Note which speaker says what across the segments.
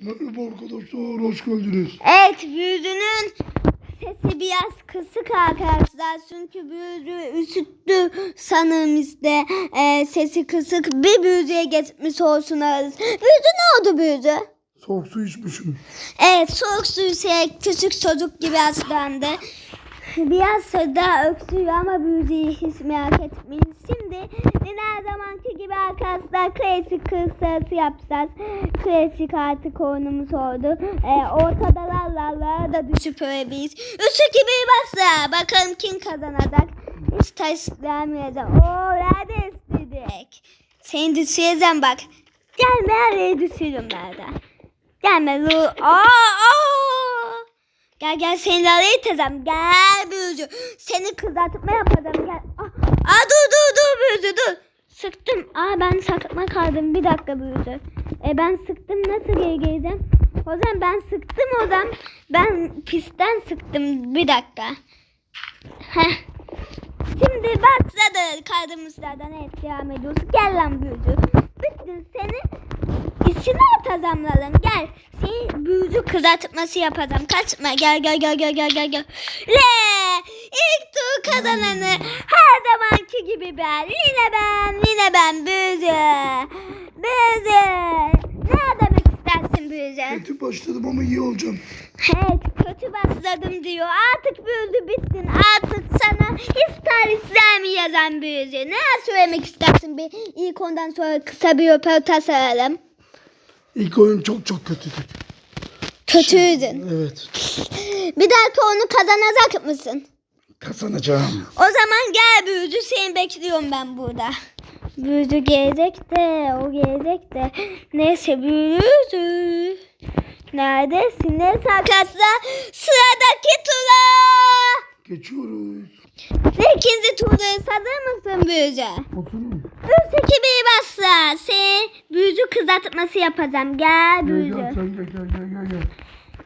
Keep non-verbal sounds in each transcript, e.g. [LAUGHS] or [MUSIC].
Speaker 1: Merhaba arkadaşlar, hoş geldiniz.
Speaker 2: Evet büyücünün sesi biraz kısık arkadaşlar. Çünkü büyücü üşüttü sanığımızda. Ee, sesi kısık bir büyücüye geçmiş olsun ararız. Büyücü ne oldu büyücü?
Speaker 1: Soğuk su içmişim.
Speaker 2: Evet soğuk suyu sevk küçük çocuk gibi aslandı. Biraz daha öksürüyor ama büyücüyü hiç merak etmeyin. Şimdi gibi arkadaşlar klasik kırsası yapacağız. Klasik artık oyunumuz oldu. Ee, ortada lallarlara da düşüp ölebiliriz. Üçü gibi başla. Bakalım kim kazanacak. Hiç taş vermeyeceğim. Oo nerede istedik? Seni düşüreceğim bak. Gelme nereye düşürürüm nereden. Gelme Lu. Aa, aa. Gel gel seni tezem. Gel büyücü. Seni kızartma yapacağım. Gel. Aa, aa dur dur dur büyücü dur. Sıktım. Aa ben sakatma kaldım. Bir dakika büyücü. E ben sıktım nasıl geri geleceğim? O zaman ben sıktım o zaman. Ben pisten sıktım. Bir dakika. Heh. Şimdi başladı kaldığımızlardan evet devam ediyoruz. Gel lan büyücü. Bütün seni İçine atacağım lan. Gel. Seni büyücü kızartması yapacağım. Kaçma. Gel gel gel gel gel gel. gel. Le! İlk tur kazananı her zamanki gibi ben. Yine ben. Yine ben büyücü. Büyücü. Ne demek istersin büyücü?
Speaker 1: Kötü başladım ama iyi olacağım.
Speaker 2: Evet kötü başladım diyor. Artık büyüdü bittin. Artık sana hiç tarih vermeyeceğim büyücü. Ne söylemek istersin? Bir ilk ondan sonra kısa bir röportaj alalım.
Speaker 1: İlk oyun çok çok kötüydü.
Speaker 2: Kötüydün.
Speaker 1: Evet.
Speaker 2: Bir dahaki onu kazanacak mısın?
Speaker 1: Kazanacağım.
Speaker 2: O zaman gel büyücü seni bekliyorum ben burada. Büyücü gelecek de o gelecek de. Neyse büyücü. Neredesin? Neyse arkadaşlar sıradaki tura.
Speaker 1: Geçiyoruz.
Speaker 2: Ve ikinci turdayız. Hazır mısın büyücü?
Speaker 1: Oturun.
Speaker 2: İki bir basla. Sen büyücü kızartması yapacağım. Gel
Speaker 1: Gel
Speaker 2: büyücü.
Speaker 1: gel sen gel gel gel gel gel.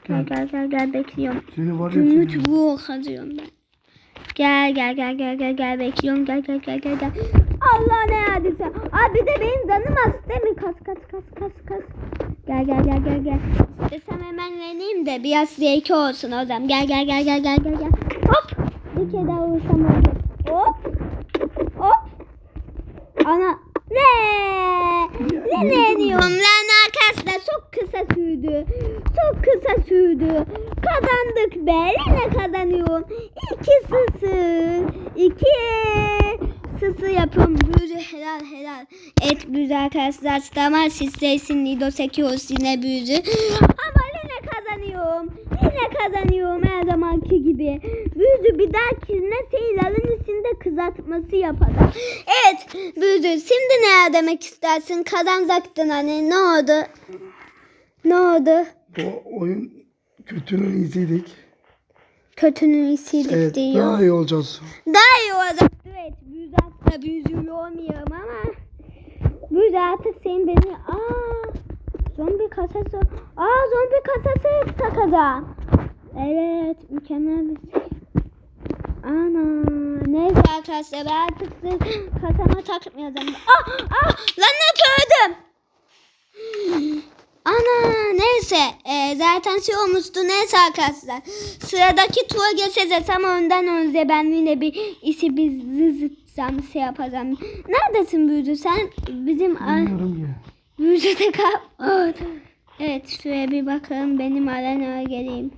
Speaker 2: Gel gel gel gel bekliyorum.
Speaker 1: Seni var ya seni.
Speaker 2: bu kazıyorum ben. Gel gel gel gel gel gel bekliyorum gel gel gel gel gel. Allah ne hadise. Abi de benim canım az değil mi? Kas kas kas kas kas. Gel gel gel gel gel. İstesem hemen vereyim de biraz zevki olsun zaman. Gel gel gel gel gel gel gel. Hop. Bir kere daha vursam olur. Hop. Hop. Ana. Ne? Ne ne diyorum lan arkadaşlar çok kısa sürdü. Çok kısa sürdü. Kazandık be. Yine kazanıyorum. İki sıfır. İki sıfır yapıyorum. Büyücü helal helal. Evet büyücü arkadaşlar. Tamam sizlersin Nido sekiyoruz yine büyücü. Ama yine kazanıyorum. Yine kazanıyorum her zamanki gibi. Büyücü bir dahakine seyirlerin içinde kızartması yapacağım. Evet büyücü şimdi ne demek istersin? Kazanacaktın hani ne oldu? Ne oldu?
Speaker 1: Bu oyun kötünün iyisiydik.
Speaker 2: Kötünün iyisilik
Speaker 1: Evet
Speaker 2: diyor.
Speaker 1: daha iyi olacağız.
Speaker 2: Daha iyi olacak. Evet büyücü aslında büyücü olmuyorum ama. Büyücü artık senin beni... Aa, zombi kasası. Aa zombi kasası takacağım. Evet mükemmel bir şey. Ana neyse arkadaşlar ben artık kasama takmayacağım. Ah ah lan ne gördüm. Ana neyse e, zaten şey olmuştu neyse arkadaşlar. Sıradaki tura geçeceğiz ama önden önce ben yine bir işi bir zızıtsam şey yapacağım. Neredesin büyücü sen? Bizim
Speaker 1: Bilmiyorum ya.
Speaker 2: büyücü de kal. Evet şuraya bir bakalım benim arenaya geleyim.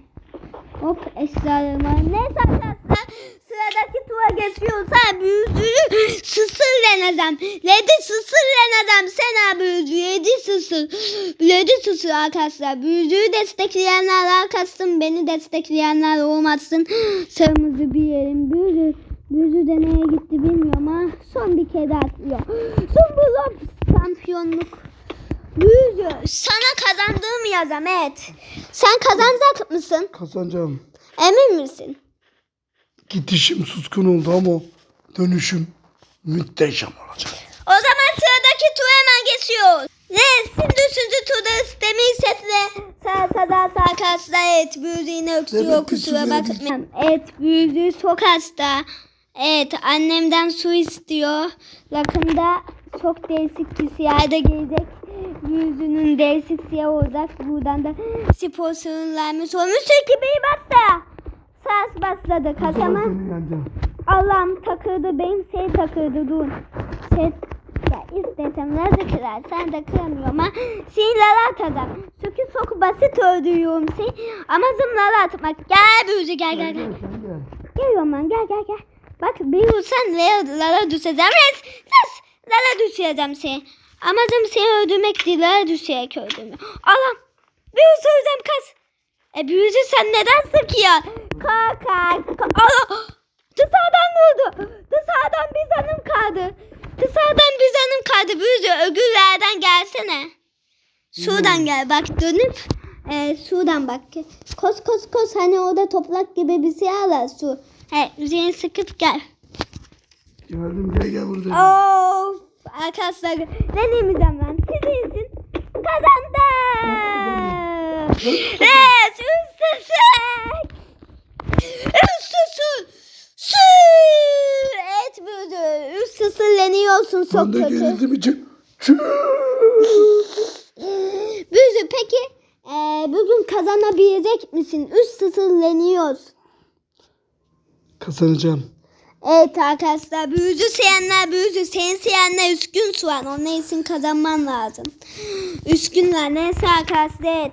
Speaker 2: Hop esrarım var. Neyse arkadaşlar sıradaki tura geçiyoruz. Ha büyücüyü [LAUGHS] sısırlanacağım. Ledi sısırlanacağım. Sen ha büyücü yedi sısır. Ledi sısır arkadaşlar. Büyücüyü destekleyenler arkadaşım. Beni destekleyenler olmasın. [GASPS] Sırmızı bir yerim. Büyücü. Büyücü de neye gitti bilmiyorum ama son bir kere atlıyor. Son blok şampiyonluk. Büyücü sana kazandığım yazam evet. Sen kazanacak mısın?
Speaker 1: Kazanacağım.
Speaker 2: Emin misin?
Speaker 1: Gidişim suskun oldu ama dönüşüm müthişem olacak.
Speaker 2: O zaman sıradaki tur hemen geçiyoruz. Ne? Şimdi üçüncü turda istemeyi setle. Sağ sağ sağ arkadaşlar evet yine öksürüyor kusura bakmayın. Evet büyücü çok hasta. Evet annemden su istiyor. Yakında çok değişik kişiler de gelecek. Yüzünün değişik siyah olacak. Buradan da spor sığınlarmış olmuş. Ekibi bastı. Sas başladı. Kasama. Allah'ım takıldı. Benim şey takıldı. Dur. Şey ya istesem nasıl kırar? Sen de kıramıyor ama sinirler atacağım. Çünkü çok basit öldürüyorum seni. Ama zımları atmak. Gel büyücü gel gel gel. Geliyorum ben gel gel gel. Bak bir vursan Lala, düşeceğim. Res, res, Lala düşeceğim seni. Amacım seni öldürmek değil Lala düşerek öldürmek. Allah'ım bir söyleyeceğim kız. E büyücü sen neden sıkıyor? Kalk. kalk. Allah. Dışarıdan vurdu. Dışarıdan bir canım kaldı. Dışarıdan bir canım kaldı. Büyücü ögürlerden gelsene. Şuradan gel bak dönüp e, şuradan bak. Kos kos kos hani orada toprak gibi bir şey ala su. He üzerine sıkıp gel.
Speaker 1: Geldim gel gel burada.
Speaker 2: Of arkadaşlar yemeyeceğim ben. Siz iyisin. Kazandım. Evet üstsüzük. Üstsüzük. Su. Et büyüdü. Üstsüzleniyorsun
Speaker 1: Ben
Speaker 2: çok
Speaker 1: de
Speaker 2: kötü.
Speaker 1: geldim için.
Speaker 2: Büyüdü peki e, bugün kazanabilecek misin? Üst sısırleniyoruz.
Speaker 1: Kazanacağım.
Speaker 2: Evet arkadaşlar büyücü seyenler büyücü sen seyenler üskün şu an onun için kazanman lazım. Üskünler neyse arkadaşlar evet.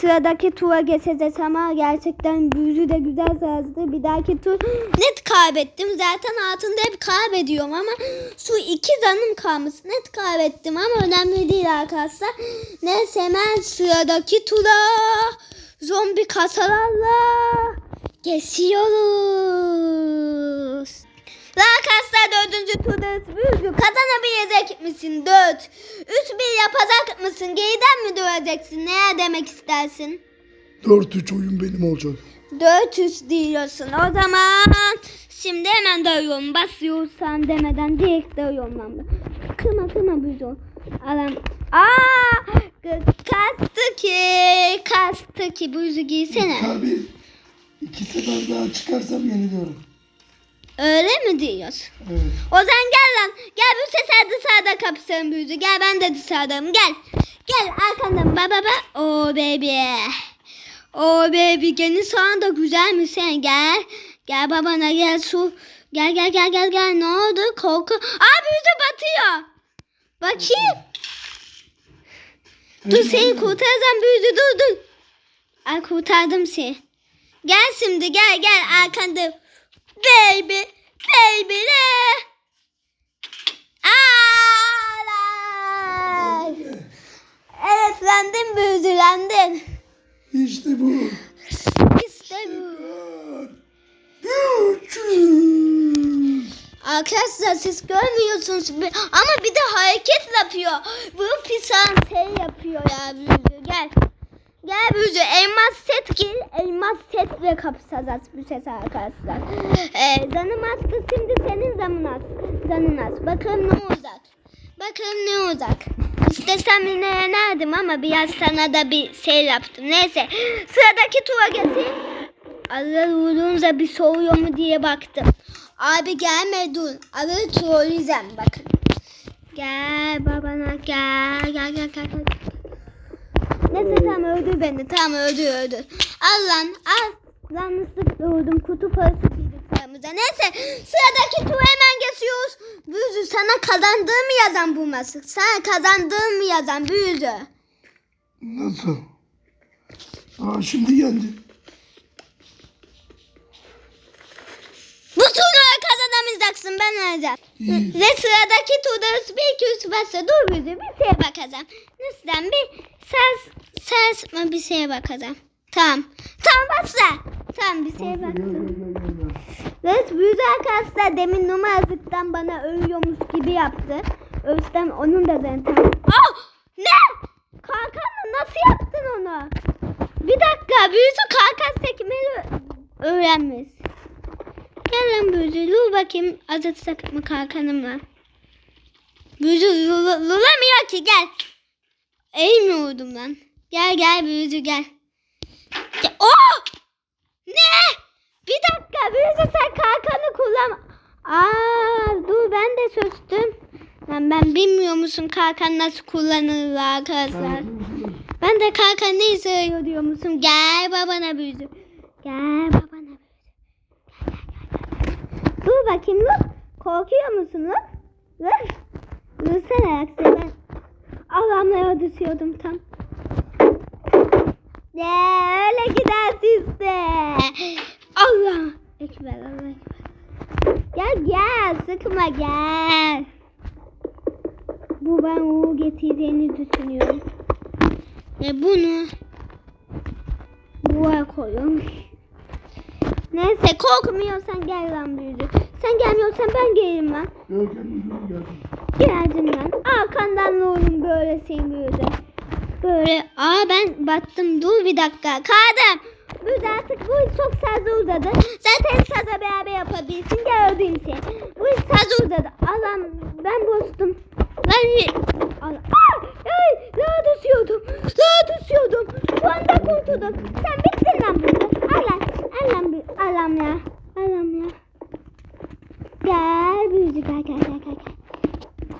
Speaker 2: Sıradaki tura geçeceğiz ama gerçekten büyücü de güzel yazdı. Bir dahaki tur net kaybettim. Zaten altında hep kaybediyorum ama şu iki canım kalmış. Net kaybettim ama önemli değil arkadaşlar. Neyse hemen sıradaki tura zombi kasalarla geçiyoruz. Dördüncü turdayız. Büyücü kazanabilecek misin? Dört. Üç bir yapacak mısın? Geriden mi döveceksin? Ne demek istersin?
Speaker 1: 4-3 oyun benim olacak.
Speaker 2: 400 diyorsun. O zaman şimdi hemen dövüyorum. Basıyorsan demeden direkt dövüyorum ben. de. Kırma kırma büyüdü. Alam. Aa! Kastı ki. Kastı ki. Bu yüzü giysene.
Speaker 1: Abi iki sefer daha çıkarsam yeniliyorum.
Speaker 2: Öyle mi diyorsun?
Speaker 1: Evet.
Speaker 2: O zaman gel lan. Gel bu sefer dışarıda kapışalım büyüdü. Gel ben de dışarıdayım. Gel. Gel arkandan baba baba. Oh baby. Oh baby gene sana da güzel mi sen? Gel. Gel babana gel su. Gel gel gel gel gel. Ne oldu? Korku. Aa büyüdü batıyor. Bakayım. Dur seni kurtaracağım büyüdü dur dur. Ay kurtardım seni. Gel şimdi gel gel arkanda. Baby baby ne? Ağlar. Evet lendin büyüdülendin.
Speaker 1: İşte bu.
Speaker 2: İşte bu.
Speaker 1: 300.
Speaker 2: Arkadaşlar siz görmüyorsunuz ama bir de hareket yapıyor. Bu pisan şey yapıyor ya büyücü gel. Gel büyücü elmas set gel. Elmas setle kapışacağız bu ses arkadaşlar. Ee, canım astı şimdi senin zamın az. Bakalım ne olacak. Bakalım ne olacak. İstesem yine yenerdim ama biraz sana da bir şey yaptım. Neyse sıradaki tura geçeyim. Allah uğrunca bir soğuyor mu diye baktım. Abi gelme dur. Arı trolleyeceğim bakın. Gel babana gel gel gel gel. gel. Neyse tamam öldür beni. Tamam öldür öldür. Al lan al. Yanlışlıkla vurdum. Kutu parası bilgisayarımıza. Neyse sıradaki tura hemen geçiyoruz. Büyücü sana kazandığımı yazan bu maçı. Sana kazandığımı yazan büyücü.
Speaker 1: Nasıl? Aa şimdi yendi.
Speaker 2: Bu turnuvayı kazanamayacaksın ben alacağım. Ve sıradaki turda bir iki üç basa dur bizi bir şeye bakacağım. Nasıl bir ses mi bir şeye bakacağım. Tamam. Tamam başla. Tamam bir şeye
Speaker 1: Gel
Speaker 2: bak.
Speaker 1: gel gel gel. gel.
Speaker 2: Evet büyüdü arkadaşlar demin numarazlıktan bana övüyormuş gibi yaptı. Özlem onun da zaten. Oh! Ne? Kalkanla nasıl yaptın onu? Bir dakika büyüdü kalkan sekmeli öğrenmiş. Gel lan büyüdü. Dur bakayım azıtsak mı kalkanımla. Büyüdü lulamıyor ki gel. Eğmiyordum lan. Gel gel büyüdü gel. gel. Oh! Ne? Bir dakika büyüdü sen kalkanı kullan. Aa dur ben de söstüm. Lan ben bilmiyor musun kalkan nasıl kullanılır arkadaşlar. Ben de kalkan ne işe diyor musun? Gel babana büyüdü. Gel babana büyüdü. Gel, gel, gel, gel. Dur bakayım dur. Korkuyor musun dur? Dur. Dursana Aksel ben. Allah'ımla düşüyordum tam. Ya öyle gidersin işte. [LAUGHS] Allah. Ekber Allah ekber. Gel gel sıkma gel. Bu ben uğur getirdiğini düşünüyorum. Ve bunu buraya koyuyorum. Neyse korkmuyorsan gel lan büyüdü. Sen gelmiyorsan ben gelirim lan.
Speaker 1: Yok geldim geldim.
Speaker 2: Geldim lan. Arkandan oğlum böyle büyüdü. Böyle aa ben battım dur bir dakika. Kadem. Büyüdü artık bu çok fazla uzadı. Zaten saza beraber yapabilirsin. Gel seni. Bu iş fazla uzadı. Allah'ım ben bozdum. Ben Allah. Ay, lağa düşüyordum. Lağa düşüyordum. Şu anda kurtuldum. Sen bittin lan burada. Allah'ım. Allah'ım. Allah'ım ya. Allah'ım ya. Gel büyücü gel gel gel gel. gel.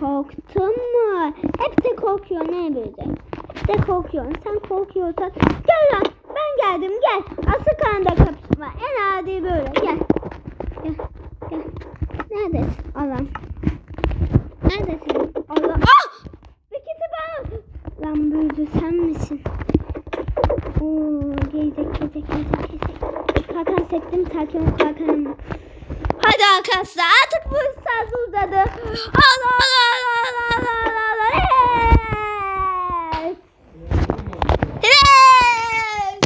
Speaker 2: Korktun mu? Hep de korkuyor ne büyücü? Hep de korkuyorsun. Sen korkuyorsan gel lan. Ben geldim gel. Asıl kanda kapışma. En adi böyle gel. Gel. Gel. Neredesin? Allah'ım. Neredesin? Allah. Ah! İkisi bana. Lan büyücü sen misin? Oo, gelecek gelecek gelecek gelecek. Kalkan sektim sakin ol kalkanım. Hadi arkadaşlar artık bu saat uzadı. Allah Allah Allah Allah Allah Allah. Yes. Yes.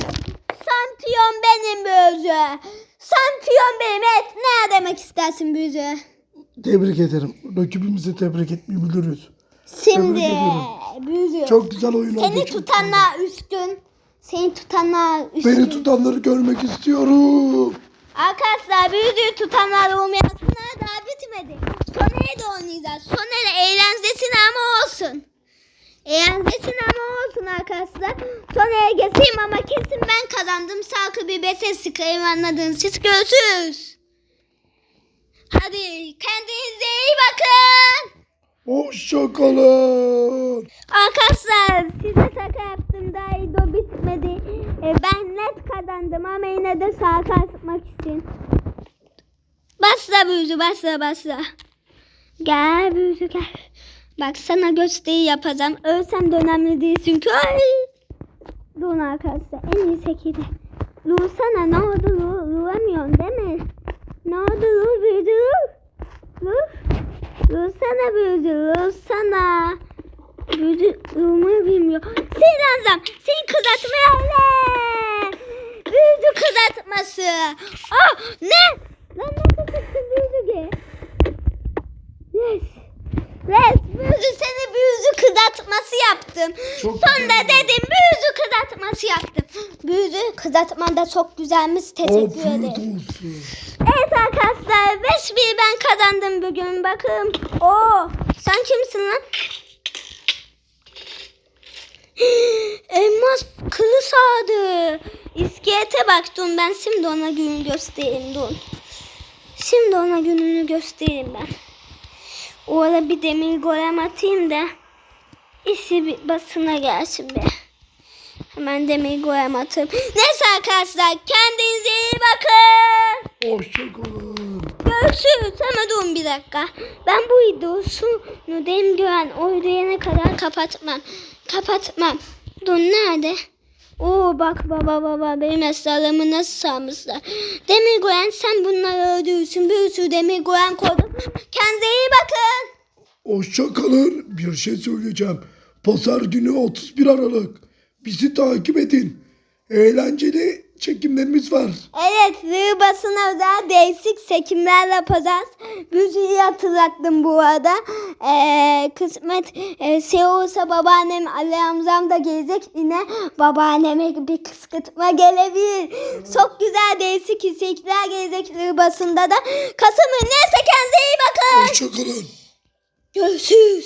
Speaker 2: Şampiyon benim Büyücü. Şampiyon benim. Evet ne demek istersin Büyücü?
Speaker 1: Tebrik ederim. Rakibimizi tebrik etmeyi biliriz.
Speaker 2: Şimdi. Büyücü.
Speaker 1: Çok güzel oyun oldu.
Speaker 2: Seni
Speaker 1: çok
Speaker 2: tutanlar üstün. Seni tutanlar üstün.
Speaker 1: Beni tutanları görmek istiyorum.
Speaker 2: Arkadaşlar büyüdüğü tutanlar olmayanlar daha bitmedi. Soner'e de oynayacağız. Soner'e eğlencesin ama olsun. Eğlencesin ama olsun arkadaşlar. Soner'e geçeyim ama kesin ben kazandım. Sakı bir beses sıkayım anladınız. Siz görüşürüz. Hadi bakın.
Speaker 1: Hoşçakalın.
Speaker 2: Arkadaşlar size şaka yaptım daha de bitmedi. E, ben net kazandım ama yine de sağ sıkmak için. Basla büyücü basla basla. Gel büyücü gel. Bak sana gösteri yapacağım. Ölsem de önemli değil çünkü. Ay. Dur arkadaşlar en iyi şekilde. Lursana ne oldu Lu? Luramıyorsun değil mi? Ne oldu Lu büyücü Lu? Lu? Lursana. Büyücü Lu'mu bilmiyor. Seni lazım. Seni kızartmaya öyle. Büyücü kızartması. Ah ne? Lan nasıl çıktın büyücü ki? Yes. Yes büyücü seni büyücü kızartması yaptım.
Speaker 1: Çok
Speaker 2: Sonra
Speaker 1: güzel.
Speaker 2: dedim büyücü kızartması yaptım. Büyücü kızartman da çok güzelmiş. Teşekkür ederim. Evet arkadaşlar 5 bir ben kazandım bugün bakın. Oo sen kimsin lan? [GASPS] Elmas kılı sağdı. İskelete baktım ben şimdi ona gününü göstereyim dur. Şimdi ona gününü göstereyim ben. O ara bir demir golem atayım da işi bir basına gelsin be. Hemen demir golem atayım. Neyse arkadaşlar kendinize iyi bakın.
Speaker 1: Hoşçakalın.
Speaker 2: Görüşürüz ama durun bir dakika. Ben bu videosunu dem gören oynayana kadar kapatmam. Kapatmam. Dur nerede? Oo bak baba baba benim esrarımı nasıl sarmışlar. Demir Goyen sen bunları öldürürsün. Bir sürü demir Goyen koydum. Kendinize iyi bakın.
Speaker 1: Hoşçakalın. Bir şey söyleyeceğim. Pazar günü 31 Aralık. Bizi takip edin. Eğlenceli çekimlerimiz var.
Speaker 2: Evet, Rı basına özel değişik çekimler yapacağız. Müziği hatırlattım bu arada. Ee, kısmet e, şey olursa babaannem Ali amcam da gelecek. Yine babaanneme bir kıskırtma gelebilir. Çok güzel değişik içerikler gelecek Rı basında da. Kasım'ın neyse kendinize iyi bakın.
Speaker 1: Hoşçakalın.
Speaker 2: Görüşürüz.